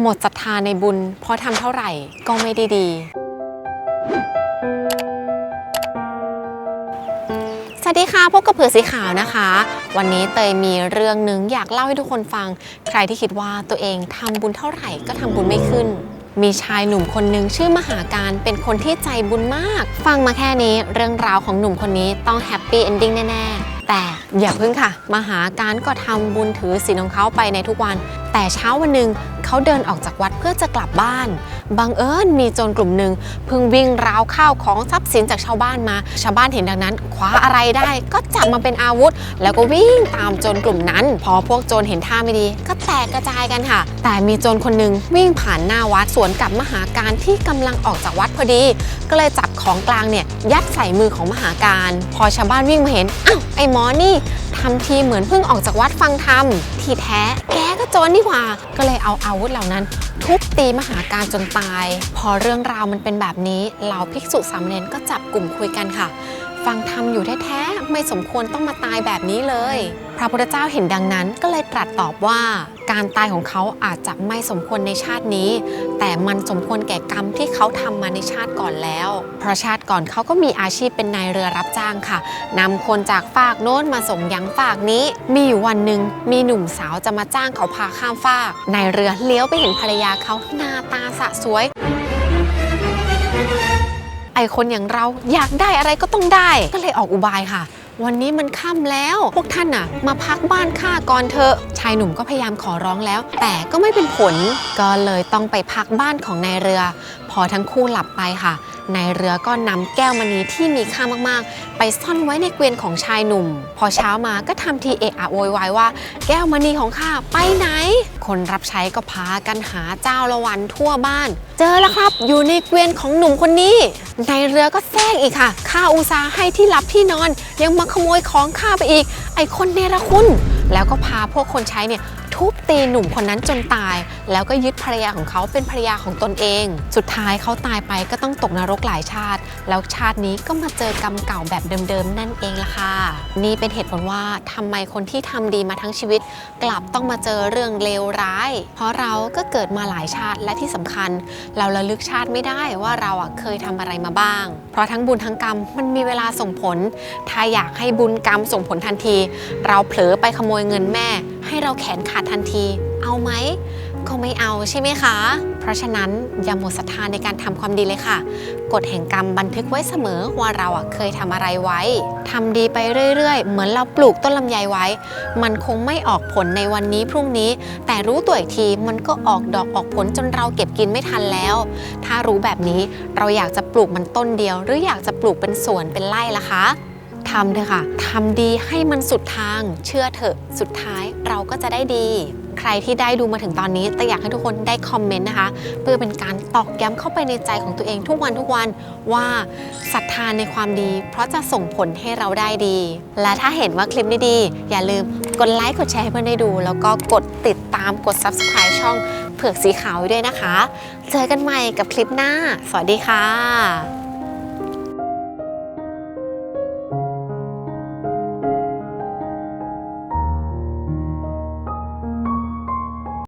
หมดศรัทธาในบุญ เพราะทำเท่าไหร่ก็ไม่ได้ดี สวัสดีค่ะพบกับเผือสีขาวนะคะ วันนี้เตยมีเรื่องหนึ่งอยากเล่าให้ทุกคนฟัง ใครที่คิดว่าตัวเองทำบุญเท่าไหร่ก็ทำบุญไม่ขึ้น มีชายหนุ่มคนหนึ่งชื่อมหาการเป็นคนที่ใจบุญมาก ฟังมาแค่นี้เรื่องราวของหนุ่มคนนี้ต้องแฮปปี้เอนดิ้งแน่ๆแต่อย่าพึ่งค่ะ มหาการก็ทำบุญถือศีลของเขาไปในทุกวัน แต่เช้าวันหนึ่ง เขาเดินออกจากวัดเพื่อจะกลับบ้าน บังเอิญมีโจรกลุ่มหนึ่งเพิ่งวิ่งราวข้าวของทรัพย์สินจากชาวบ้านมา ชาวบ้านเห็นดังนั้นคว้าอะไรได้ ก็จับมาเป็นอาวุธ แล้วก็วิ่งตามโจรกลุ่มนั้น พอพวกโจรเห็นท่าไม่ดี ก็ แตกกระจายกันค่ะ แต่มีโจรคนหนึ่งวิ่งผ่านหน้าวัดสวนกับมหาการที่กำลังออกจากวัดพอดี ก็เลยจับของกลางเนี่ยยัดใส่มือของมหาการ พอชาวบ้านวิ่งมาเห็นอ้าวไอ้หมอนี่ทำทีเหมือนเพิ่งออกจากวัดฟังธรรมที่แท้แกก็โจรนี่หว่า ก็เลยเอาอาวุธเหล่านั้น ทุบตีมหาการจนตาย พอเรื่องราวมันเป็นแบบนี้เหล่าภิกษุสามเณรก็จับกลุ่มคุยกันค่ะ ฟังธรรมอยู่แท้ๆ ไม่สมควรต้องมาตายแบบนี้เลย พระพุทธเจ้าเห็นดังนั้นก็เลยตรัสตอบว่า การตายของเขาอาจจะไม่สมควรในชาตินี้ แต่มันสมควรแก่กรรมที่เขาทำมาในชาติก่อนแล้ว เพราะชาติก่อนเขาก็มีอาชีพเป็นนายเรือรับจ้างค่ะนำคนจากฝากโน้นมาส่งยังฝากนี้ มีอยู่วันหนึ่งมีหนุ่มสาวจะมาจ้างเขาพาข้ามฟากนายเรือเลี้ยวไปเห็นภรรยาเขาหน้าตาสะสวย ไอคนอย่างเราอยากได้อะไรก็ต้องได้ ก็เลยออกอุบายค่ะ วันนี้มันค่ำแล้ว พวกท่านน่ะ มาพักบ้านข้าก่อนเถอะ ชายหนุ่มก็พยายามขอร้องแล้ว แต่ก็ไม่เป็นผล ก็เลยต้องไปพักบ้านของนายเรือ อทั้งคู่หลับไปค่ะ นายเรือก็นำแก้วมณีที่มีค่ามากๆ ไปซ่อนไว้ในเกวียนของชายหนุ่ม พอเช้ามาก็ทำทีเอะอะโวยวายว่า แก้วมณีของข้าไปไหน คนรับใช้ก็พากันหาเจ้าละวันทั่วบ้าน เจอแล้วครับ อยู่ในเกวียนของหนุ่มคนนี้ในเรือก็แซงอีกค่ะข้าอุตสาห์ให้ที่หลับที่นอน ยังมาขโมยของข้าไปอีก ไอ้คนเนรคุณแล้วก็พาพวกคนใช้เนี่ยทุบตีหนุ่มคนนั้นจนตาย แล้วก็ยึดภรรยาของเขาเป็นภรรยาของตนเอง สุดท้ายเขาตายไปก็ต้องตกนรกหลายชาติ แล้วชาตินี้ก็มาเจอกรรมเก่าแบบเดิมๆนั่นเองล่ะค่ะ นี่เป็นเหตุผลว่าทำไมคนที่ทำดีมาทั้งชีวิต กลับต้องมาเจอเรื่องเลวร้าย เพราะเราก็เกิดมาหลายชาติและที่สำคัญ เราระลึกชาติไม่ได้ว่าเราอะเคยทำอะไรมาบ้าง เพราะทั้งบุญทั้งกรรมมันมีเวลาส่งผล ถ้าอยากให้บุญกรรมส่งผลทันที เราเผลอไปขโมยเงินแม่ ให้เราแขนขาดทันที เอาไหมก็ไม่เอาใช่ไหมคะ เพราะฉะนั้นอย่าหมดศรัทธาในการทำความดีเลยค่ะกฎแห่งกรรมบันทึกไว้เสมอว่าเราอะเคยทำอะไรไว้ทำดีไปเรื่อย ๆ เหมือนเราปลูกต้นลำไยไว้ มันคงไม่ออกผลในวันนี้พรุ่งนี้ แต่รู้ตัวอีกทีมันก็ออกดอกออกผลจนเราเก็บกินไม่ทันแล้ว ถ้ารู้แบบนี้เราอยากจะปลูกมันต้นเดียว หรืออยากจะปลูกเป็นสวนเป็นไร่ล่ะคะ ทำเถอะค่ะทำดีให้มันสุดทาง เชื่อเถอะ สุดท้ายเราก็จะได้ดี ใครที่ได้ดูมาถึงตอนนี้แต่อยากให้ทุกคนได้คอมเมนต์นะคะ เพื่อเป็นการตอกย้ำเข้าไปในใจของตัวเองทุกวันทุกวันว่าศรัทธาในความดี เพราะจะส่งผลให้เราได้ดี และถ้าเห็นว่าคลิปนี้ดี อย่าลืมกดไลค์กดแชร์ให้เพื่อนได้ดู แล้วก็กดติดตามกด subscribe ช่องเผือกสีขาวไว้ด้วยนะคะ เจอกันใหม่กับคลิปหน้า สวัสดีค่ะ